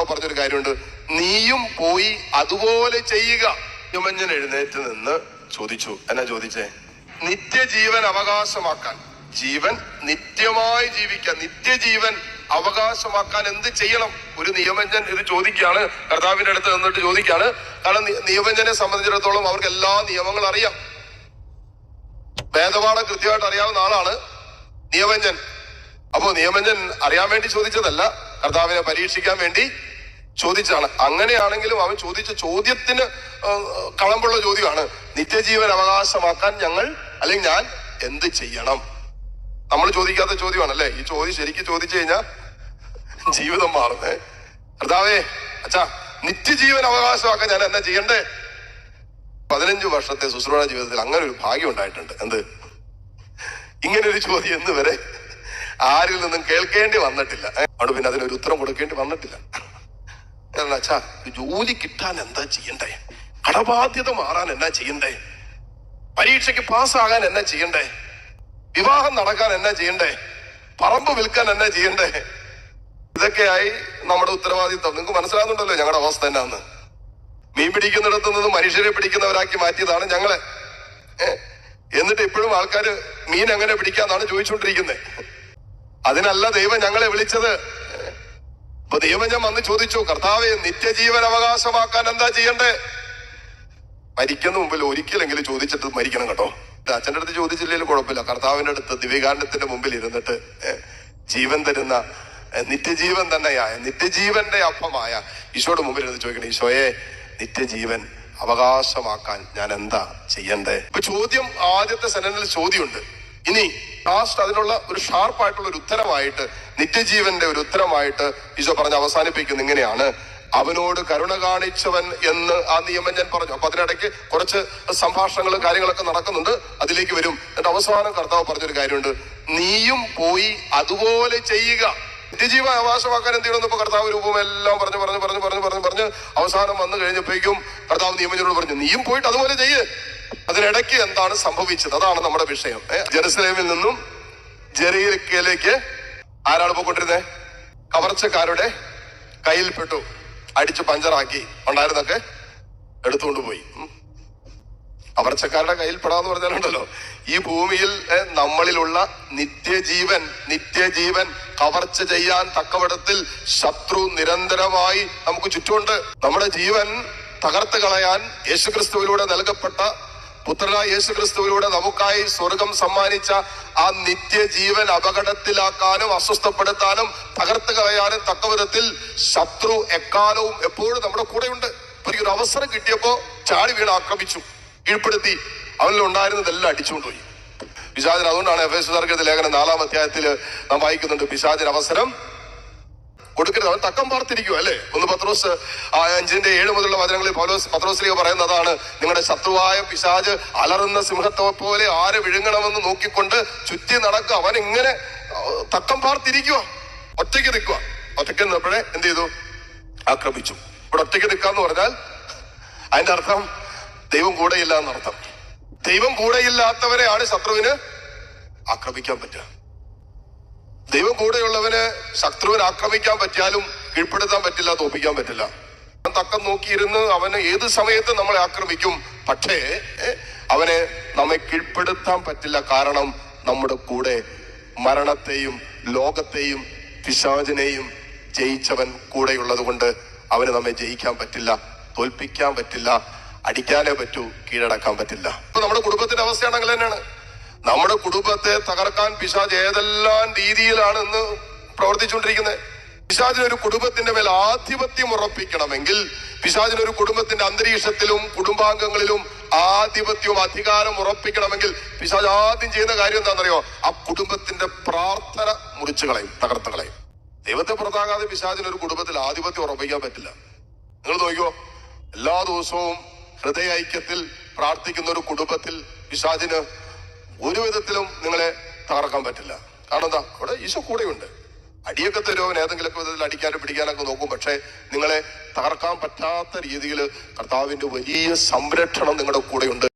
കർത്താവ് പറഞ്ഞൊരു കാര്യമുണ്ട്. നീയും പോയി അതുപോലെ ചെയ്യുക. യമഞ്ഞൻ എഴുന്നേറ്റ് നിന്ന് ചോദിച്ചു. എന്നാ ചോദിച്ചേ? നിത്യജീവൻ അവകാശമാക്കാൻ. ജീവൻ നിത്യമായി ജീവിക്കാൻ. നിത്യജീവൻ അവകാശമാക്കാൻ എന്ത് ചെയ്യണം? ഒരു നിയമഞ്ജൻ ഇത് ചോദിക്കുകയാണ്. കർത്താവിന്റെ അടുത്ത് നിന്നിട്ട് ചോദിക്കുകയാണ്. കാരണം നിയമഞ്ജനെ സംബന്ധിച്ചിടത്തോളം അവർക്ക് എല്ലാ നിയമങ്ങളും അറിയാം. വേദപാഠം കൃത്യമായിട്ട് അറിയാവുന്ന ആളാണ് നിയമഞ്ജൻ അപ്പോ നിയമഞ്ജൻ അറിയാൻ വേണ്ടി ചോദിച്ചതല്ല. കർത്താവിനെ പരീക്ഷിക്കാൻ വേണ്ടി ചോദിച്ചതാണ്. അങ്ങനെയാണെങ്കിലും അവൻ ചോദിച്ച ചോദ്യത്തിന് കളമ്പുള്ള ചോദ്യമാണ്. നിത്യജീവൻ അവകാശമാക്കാൻ ഞങ്ങൾ അല്ലെങ്കിൽ ഞാൻ എന്ത് ചെയ്യണം? നമ്മൾ ചോദിക്കാത്ത ചോദ്യമാണല്ലേ? ഈ ചോദ്യം ശരിക്കും ചോദിച്ചു കഴിഞ്ഞാൽ ജീവിതം മാറുന്നേ. കർത്താവേ അച്ഛാ നിത്യജീവൻ അവകാശമാക്കാൻ ഞാൻ എന്നാ ചെയ്യണ്ടേ? പതിനഞ്ച് വർഷത്തെ ശുശ്രൂഷ ജീവിതത്തിൽ അങ്ങനെ ഒരു ഭാഗ്യം ഉണ്ടായിട്ടുണ്ട്. എന്ത്? ഇങ്ങനെ ഒരു ചോദ്യം എന്ന് വരെ ആരിൽ നിന്നും കേൾക്കേണ്ടി വന്നിട്ടില്ല. അവിടെ പിന്നെ അതിനൊരു ഉത്തരം കൊടുക്കേണ്ടി വന്നിട്ടില്ല. കാരണം വെച്ചാ ജോലി കിട്ടാൻ എന്താ ചെയ്യണ്ടേ? കടബാധ്യത മാറാൻ എന്നാ ചെയ്യണ്ടേ? പരീക്ഷയ്ക്ക് പാസ്സാകാൻ എന്നാ ചെയ്യണ്ടേ? വിവാഹം നടക്കാൻ എന്നാ ചെയ്യണ്ടേ? പറമ്പ് വിൽക്കാൻ എന്നാ ചെയ്യണ്ടേ? ഇതൊക്കെയായി നമ്മുടെ ഉത്തരവാദിത്വം. നിങ്ങൾക്ക് മനസ്സിലാകുന്നുണ്ടല്ലോ ഞങ്ങളുടെ അവസ്ഥ എന്നാന്ന്. മീൻ പിടിക്കുന്നിടത്ത് നിന്ന് മനുഷ്യരെ പിടിക്കുന്നവരാക്കി മാറ്റിയതാണ് ഞങ്ങളെ. എന്നിട്ട് ഇപ്പോഴും ആൾക്കാര് മീൻ എങ്ങനെ പിടിക്കാന്നാണ് ചോദിച്ചുകൊണ്ടിരിക്കുന്നത് അതിനല്ല ദൈവം ഞങ്ങളെ വിളിച്ചത്? അപ്പൊ ദൈവജം വന്ന് ചോദിച്ചു കർത്താവെ നിത്യജീവൻ അവകാശമാക്കാൻ എന്താ ചെയ്യണ്ടേ? മരിക്കുന്ന മുമ്പിൽ ഒരിക്കലെങ്കിലും ചോദിച്ചിട്ട് മരിക്കണം കേട്ടോ. അച്ഛന്റെ അടുത്ത് ചോദിച്ചില്ലെങ്കിലും കുഴപ്പമില്ല. കർത്താവിന്റെ അടുത്ത് ദിവ്യകാന്ഡത്തിന്റെ മുമ്പിൽ ഇരുന്നിട്ട് ജീവൻ തരുന്ന നിത്യജീവൻ തന്നെയായ നിത്യജീവന്റെ അപ്പമായ ഈശോയുടെ മുമ്പിൽ ഇരുന്ന് ചോദിക്കണം ഈശോയെ നിത്യജീവൻ അവകാശമാക്കാൻ ഞാൻ എന്താ ചെയ്യണ്ടേ? ഇപ്പൊ ചോദ്യം ആദ്യത്തെ സെനനിൽ ചോദ്യമുണ്ട്. ഇനി ലാസ്റ്റ് അതിനുള്ള ഒരു ഷാർപ്പായിട്ടുള്ള ഒരു ഉത്തരമായിട്ട് നിത്യജീവന്റെ ഒരു ഉത്തരമായിട്ട് ഈശോ പറഞ്ഞ് അവസാനിപ്പിക്കുന്ന ഇങ്ങനെയാണ്. അവനോട് കരുണ കാണിച്ചവൻ എന്ന് ആ നിയമം ഞാൻ പറഞ്ഞു. അപ്പൊ അതിനിടയ്ക്ക് കുറച്ച് സംഭാഷണങ്ങളും കാര്യങ്ങളൊക്കെ നടക്കുന്നുണ്ട്. അതിലേക്ക് വരും. എന്നിട്ട് അവസാനം കർത്താവ് പറഞ്ഞൊരു കാര്യമുണ്ട്. നീയും പോയി അതുപോലെ ചെയ്യുക. നിത്യജീവ അവകാശമാക്കാൻ എന്ത് ചെയ്യണമെന്ന് ഇപ്പൊ കർത്താവ് രൂപം എല്ലാം പറഞ്ഞു പറഞ്ഞു പറഞ്ഞു പറഞ്ഞു പറഞ്ഞു പറഞ്ഞ് അവസാനം വന്നു കഴിഞ്ഞപ്പോഴേക്കും കർത്താവ് നിയമനോട് പറഞ്ഞു നീയും പോയിട്ട് അതുപോലെ ചെയ്യ്. അതിനിടയ്ക്ക് എന്താണ് സംഭവിച്ചത്? അതാണ് നമ്മുടെ വിഷയം. ജെറുസലേമിൽ നിന്നും ജെറിയിലേക്ക് ആരാണ് പോയിക്കൊണ്ടിരുന്നത് കവർച്ചക്കാരുടെ കയ്യിൽപ്പെട്ടു. അടിച്ച് പഞ്ചറാക്കി. ഉണ്ടായിരുന്നൊക്കെ എടുത്തുകൊണ്ട് പോയി. കവർച്ചക്കാരുടെ കയ്യിൽ പെടാന്ന് പറഞ്ഞാലുണ്ടല്ലോ. ഈ ഭൂമിയിൽ നമ്മളിലുള്ള നിത്യജീവൻ നിത്യജീവൻ കവർച്ച ചെയ്യാൻ തക്കവിടത്തിൽ ശത്രു നിരന്തരമായി നമുക്ക് ചുറ്റുമുണ്ട്. നമ്മുടെ ജീവൻ തകർത്ത് കളയാൻ യേശുക്രിസ്തുവിലൂടെ നൽകപ്പെട്ട പുത്രനായ യേശുക്രിസ്തുവിലൂടെ നമുക്കായി സ്വർഗം സമ്മാനിച്ച ആ നിത്യജീവൻ അപകടത്തിലാക്കാനും അസ്വസ്ഥപ്പെടുത്താനും തകർത്ത് കളയാനും തക്ക വിധത്തിൽ ശത്രു എക്കാലവും എപ്പോഴും നമ്മുടെ കൂടെയുണ്ട്. ഒരു അവസരം കിട്ടിയപ്പോ ചാടി വീണ് ആക്രമിച്ചു. കീഴ്പ്പെടുത്തി. അവനിൽ ഉണ്ടായിരുന്നതെല്ലാം അടിച്ചുകൊണ്ടുപോയി. പിശാചിന് അതുകൊണ്ടാണ് എഫ് എസ് ലേഖനം നാലാം അധ്യായത്തിൽ നാം വായിക്കുന്നുണ്ട്. പിശാചിന് അവസരം കൊടുക്കരുത്. അവൻ തക്കം പാർത്തിരിക്കും അല്ലേ? ഒന്ന് പത്രോസ് ആ അഞ്ചിന്റെ ഏഴ് മുതലുള്ള വചനങ്ങളിൽ പൗലോസ് പത്രോസ്ലിയോ പറയുന്നതാണ് നിങ്ങളുടെ ശത്രുവായ പിശാജ് അലറുന്ന സിംഹത്തെ പോലെ ആര് വിഴുങ്ങണമെന്ന് നോക്കിക്കൊണ്ട് ചുറ്റി നടക്കുക. അവൻ ഇങ്ങനെ തക്കം പാർത്തിരിക്കുക ഒറ്റയ്ക്ക് നിൽക്കുക ഒറ്റയ്ക്ക് നിന്നപ്പോഴേ എന്ത് ചെയ്തു? ആക്രമിച്ചു. ഇവിടെ ഒറ്റയ്ക്ക് നിൽക്കാന്ന് പറഞ്ഞാൽ അതിന്റെ അർത്ഥം ദൈവം കൂടെയില്ല എന്നർത്ഥം. ദൈവം കൂടെയില്ലാത്തവരെയാണ് ശത്രുവിന് ആക്രമിക്കാൻ പറ്റുക. ദൈവം കൂടെയുള്ളവന് ശത്രുവിനെ ആക്രമിക്കാൻ പറ്റിയാലും കീഴ്പ്പെടുത്താൻ പറ്റില്ല തോപ്പിക്കാൻ പറ്റില്ല. തക്കം നോക്കിയിരുന്ന് അവന് ഏത് സമയത്ത് നമ്മളെ ആക്രമിക്കും. പക്ഷേ അവനെ നമ്മെ കീഴ്പ്പെടുത്താൻ പറ്റില്ല കാരണം നമ്മുടെ കൂടെ മരണത്തെയും ലോകത്തെയും പിശാചിനെയും ജയിച്ചവൻ കൂടെയുള്ളത് കൊണ്ട് അവന് നമ്മെ ജയിക്കാൻ പറ്റില്ല തോൽപ്പിക്കാൻ പറ്റില്ല അടിക്കാനേ പറ്റൂ കീഴടക്കാൻ പറ്റില്ല. ഇപ്പൊ നമ്മുടെ കുടുംബത്തിന്റെ അവസ്ഥയാണെങ്കിൽ തന്നെയാണ്. നമ്മുടെ കുടുംബത്തെ തകർക്കാൻ പിശാജ് ഏതെല്ലാം രീതിയിലാണ് ഇന്ന് പ്രവർത്തിച്ചുകൊണ്ടിരിക്കുന്നത്? പിശാജിന് ഒരു കുടുംബത്തിന്റെ മേൽ ആധിപത്യം ഉറപ്പിക്കണമെങ്കിൽ പിശാജിന് ഒരു കുടുംബത്തിന്റെ അന്തരീക്ഷത്തിലും കുടുംബാംഗങ്ങളിലും ആധിപത്യവും അധികാരം ഉറപ്പിക്കണമെങ്കിൽ പിശാജ് ആദ്യം ചെയ്യുന്ന കാര്യം എന്താണെന്നറിയോ? ആ കുടുംബത്തിന്റെ പ്രാർത്ഥന മുറിച്ചു കളയും കളയും. ദൈവത്തെ പുറത്താകാതെ പിശാജിന് ഒരു കുടുംബത്തിൽ ആധിപത്യം ഉറപ്പിക്കാൻ പറ്റില്ല. നിങ്ങൾ നോക്കിയോ എല്ലാ ദിവസവും ഹൃദയ ഐക്യത്തിൽ പ്രാർത്ഥിക്കുന്ന ഒരു കുടുംബത്തിൽ പിശാചിന് ഒരു വിധത്തിലും നിങ്ങളെ തകർക്കാൻ പറ്റില്ല. കാരണം എന്താ? അവിടെ ഈശോ കൂടെയുണ്ട്. അടിയൊക്കെ തരുമോ ഏതെങ്കിലും വിധത്തിൽ അടിക്കാനും പിടിക്കാനൊക്കെ നോക്കും. പക്ഷേ നിങ്ങളെ തകർക്കാൻ പറ്റാത്ത രീതിയിൽ കർത്താവിന്റെ വലിയ സംരക്ഷണം നിങ്ങളുടെ കൂടെയുണ്ട്.